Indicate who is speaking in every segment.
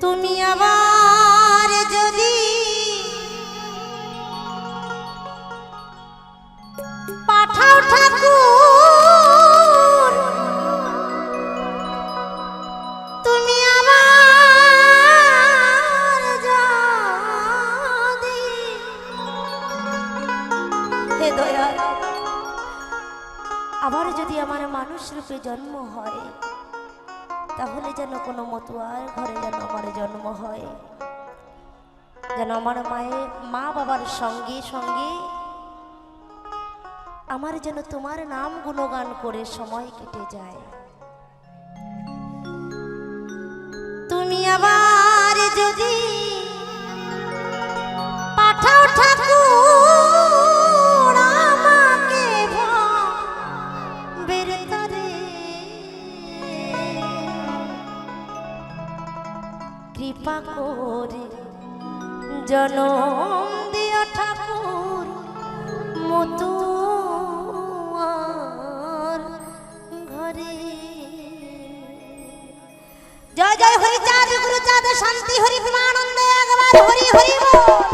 Speaker 1: তুমি আবার যদি পাঠাও ঠাকুর, তুমি আবার যদি হে আবার যদি আমার মানুষ রূপে জন্ম হয় তাহলে যেন কোনো মতুয়ার ঘরে যেন আমার জন্ম হয়। যেন আমার মায়ের মা বাবার সঙ্গে সঙ্গে আমার যেন তোমার নাম গুণগান করে সময় কেটে যায়। তুমি আবার যদি জনম দিও ঠাকুর মতো ঘরে। জয় জয়, হরি চাঁদ, গুরু চাঁদ, শান্তি, হরি প্রেমানন্দ একবার, হরি হরি বল।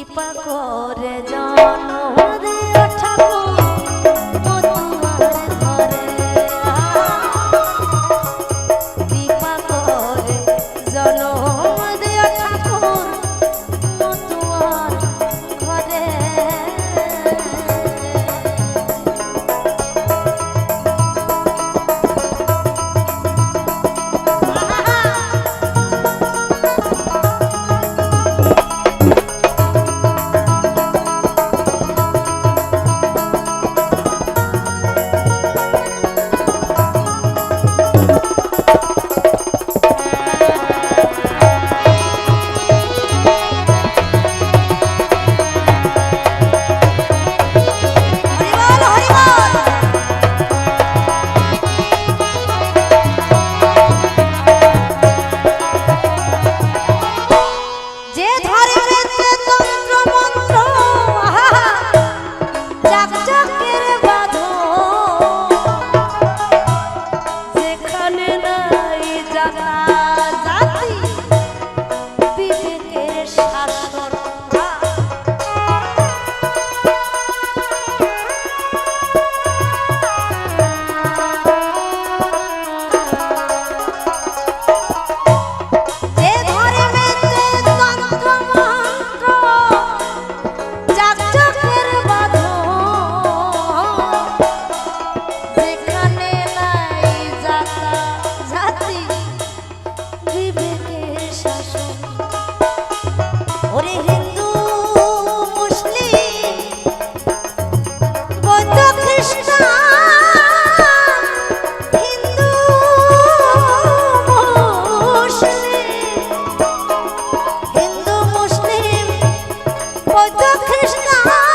Speaker 1: কৃপা করে জানো। 哥肯定是狼。